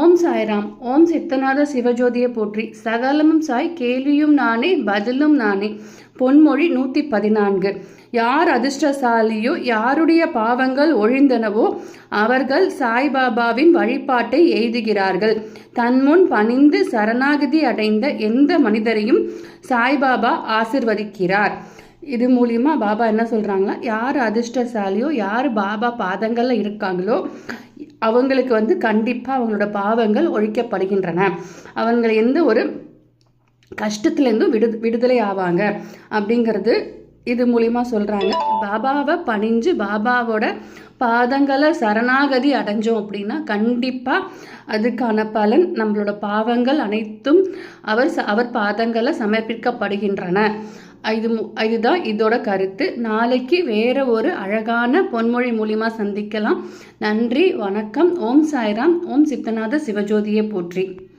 ஓம் சாய்ராம். ஓம் சித்தநாத சிவஜோதியை போற்றி சகலமும் சாய் கேள்வியும் நானே பதிலும் நானே. பொன்மொழி நூற்றி பதினான்கு யார் அதிர்ஷ்டசாலியோ யாருடைய பாவங்கள் ஒழிந்தனவோ அவர்கள் சாய்பாபாவின் வழிபாட்டை எய்துகிறார்கள். தன்முன் பணிந்து சரணாகதி அடைந்த எந்த மனிதரையும் சாய்பாபா ஆசிர்வதிக்கிறார். இது மூலியமா பாபா என்ன சொல்றாங்களா யார் அதிர்ஷ்டசாலியோ யார் பாபா பாதங்கள்ல இருக்காங்களோ அவங்களுக்கு வந்து கண்டிப்பாக அவங்களோட பாவங்கள் ஒழிக்கப்படுகின்றன. அவங்களை எந்த ஒரு கஷ்டத்துலேருந்தும் விடு விடுதலை ஆவாங்க. அப்படிங்கிறது இது மூலிமா சொல்கிறாங்க பாபாவை பணிஞ்சு பாபாவோட பாதங்களை சரணாகதி அடைஞ்சோம் அப்படின்னா கண்டிப்பாக அதுக்கான பலன் நம்மளோட பாவங்கள் அனைத்தும் அவர் ச- அவர் பாதங்களை சமர்ப்பிக்கப்படுகின்றன. இது மு- இதுதான் இதோட கருத்து. நாளைக்கு வேற ஒரு அழகான பொன்மொழி மூலிமா சந்திக்கலாம். நன்றி வணக்கம். ஓம் சாய்ராம். ஓம் சித்தநாத சிவஜோதியை போற்றி.